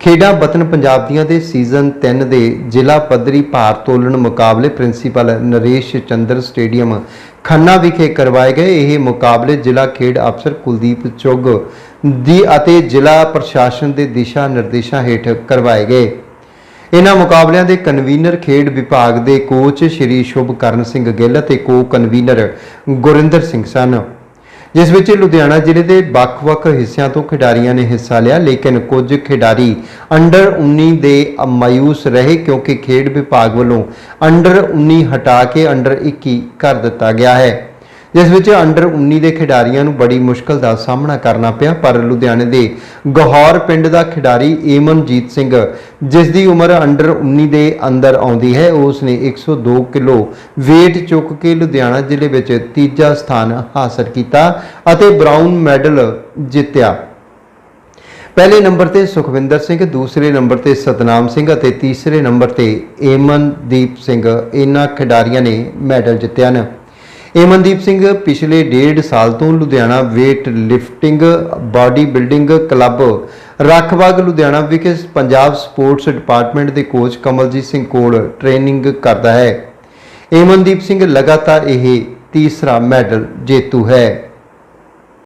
ਖੇਡਾਂ ਵਤਨ ਪੰਜਾਬ ਦੀਆਂ ਦੇ ਸੀਜ਼ਨ 3 ਦੇ ਜ਼ਿਲ੍ਹਾ ਪੱਧਰੀ ਭਾਰ ਤੋਲਣ ਮੁਕਾਬਲੇ ਪ੍ਰਿੰਸੀਪਲ ਨਰੇਸ਼ ਚੰਦਰ ਸਟੇਡੀਅਮ ਖੰਨਾ ਵਿਖੇ ਕਰਵਾਏ ਗਏ। ਇਹ ਮੁਕਾਬਲੇ ਜ਼ਿਲ੍ਹਾ ਖੇਡ ਅਫਸਰ ਕੁਲਦੀਪ ਚੁੱਗ ਦੀ ਅਤੇ ਜ਼ਿਲ੍ਹਾ ਪ੍ਰਸ਼ਾਸਨ ਦੇ ਦਿਸ਼ਾ ਨਿਰਦੇਸ਼ਾਂ ਹੇਠ ਕਰਵਾਏ ਗਏ। ਇਹਨਾਂ ਮੁਕਾਬਲਿਆਂ ਦੇ ਕਨਵੀਨਰ ਖੇਡ ਵਿਭਾਗ ਦੇ ਕੋਚ ਸ਼੍ਰੀ ਸ਼ੁਭ ਕਰਨ ਸਿੰਘ ਗਿੱਲ ਅਤੇ ਕੋ ਕਨਵੀਨਰ ਗੁਰਿੰਦਰ ਸਿੰਘ ਸਨ। ਜਿਸ ਵਿੱਚ ਲੁਧਿਆਣਾ ਜ਼ਿਲ੍ਹੇ ਦੇ ਵੱਖ-ਵੱਖ ਹਿੱਸਿਆਂ ਤੋਂ ਖਿਡਾਰੀਆਂ ਨੇ ਹਿੱਸਾ ਲਿਆ, ਲੇਕਿਨ ਕੁਝ ਖਿਡਾਰੀ ਅੰਡਰ 19 ਦੇ ਮਾਯੂਸ ਰਹੇ ਕਿਉਂਕਿ ਖੇਡ ਵਿਭਾਗ ਵੱਲੋਂ ਅੰਡਰ 19 ਹਟਾ ਕੇ ਅੰਡਰ 21 ਕਰ ਦਿੱਤਾ ਗਿਆ ਹੈ। ਜਿਸ ਵਿੱਚ ਅੰਡਰ 19 ਦੇ ਖਿਡਾਰੀਆਂ ਨੂੰ ਬੜੀ ਮੁਸ਼ਕਲ ਦਾ ਸਾਹਮਣਾ ਕਰਨਾ ਪਿਆ, ਪਰ ਲੁਧਿਆਣੇ ਦੇ ਗਹੌਰ ਪਿੰਡ ਦਾ ਖਿਡਾਰੀ ਏਮਨਜੀਤ ਸਿੰਘ, ਜਿਸ ਦੀ ਉਮਰ ਅੰਡਰ 19 ਦੇ ਅੰਦਰ ਆਉਂਦੀ ਹੈ, ਉਸ ਨੇ 102 ਕਿਲੋ weight ਚੁੱਕ ਕੇ ਲੁਧਿਆਣਾ ਜ਼ਿਲ੍ਹੇ ਵਿੱਚ ਤੀਜਾ ਸਥਾਨ ਹਾਸਲ ਕੀਤਾ ਅਤੇ ਬ੍ਰਾਊਨ ਮੈਡਲ ਜਿੱਤਿਆ। ਪਹਿਲੇ ਨੰਬਰ ਤੇ ਸੁਖਵਿੰਦਰ ਸਿੰਘ, ਦੂਸਰੇ ਨੰਬਰ ਤੇ ਸਤਨਾਮ ਸਿੰਘ ਅਤੇ ਤੀਸਰੇ ਨੰਬਰ ਤੇ ਏਮਨਦੀਪ ਸਿੰਘ ਇਹਨਾਂ ਖਿਡਾਰੀਆਂ ਨੇ ਮੈਡਲ ਜਿੱਤਿਆ ਹਨ ਏਮਨਦੀਪ ਸਿੰਘ ਪਿਛਲੇ ਡੇਢ ਸਾਲ ਤੋਂ Ludhiana weight lifting body building club Rakhbagh Ludhiana ਵਿਖੇ ਪੰਜਾਬ ਸਪੋਰਟਸ ਡਿਪਾਰਟਮੈਂਟ ਦੇ ਕੋਚ ਕਮਲਜੀਤ ਸਿੰਘ ਕੋਲ ਟ੍ਰੇਨਿੰਗ ਕਰਦਾ ਹੈ। ਏਮਨਦੀਪ ਸਿੰਘ ਲਗਾਤਾਰ ਇਹ ਤੀਸਰਾ ਮੈਡਲ ਜੇਤੂ ਹੈ।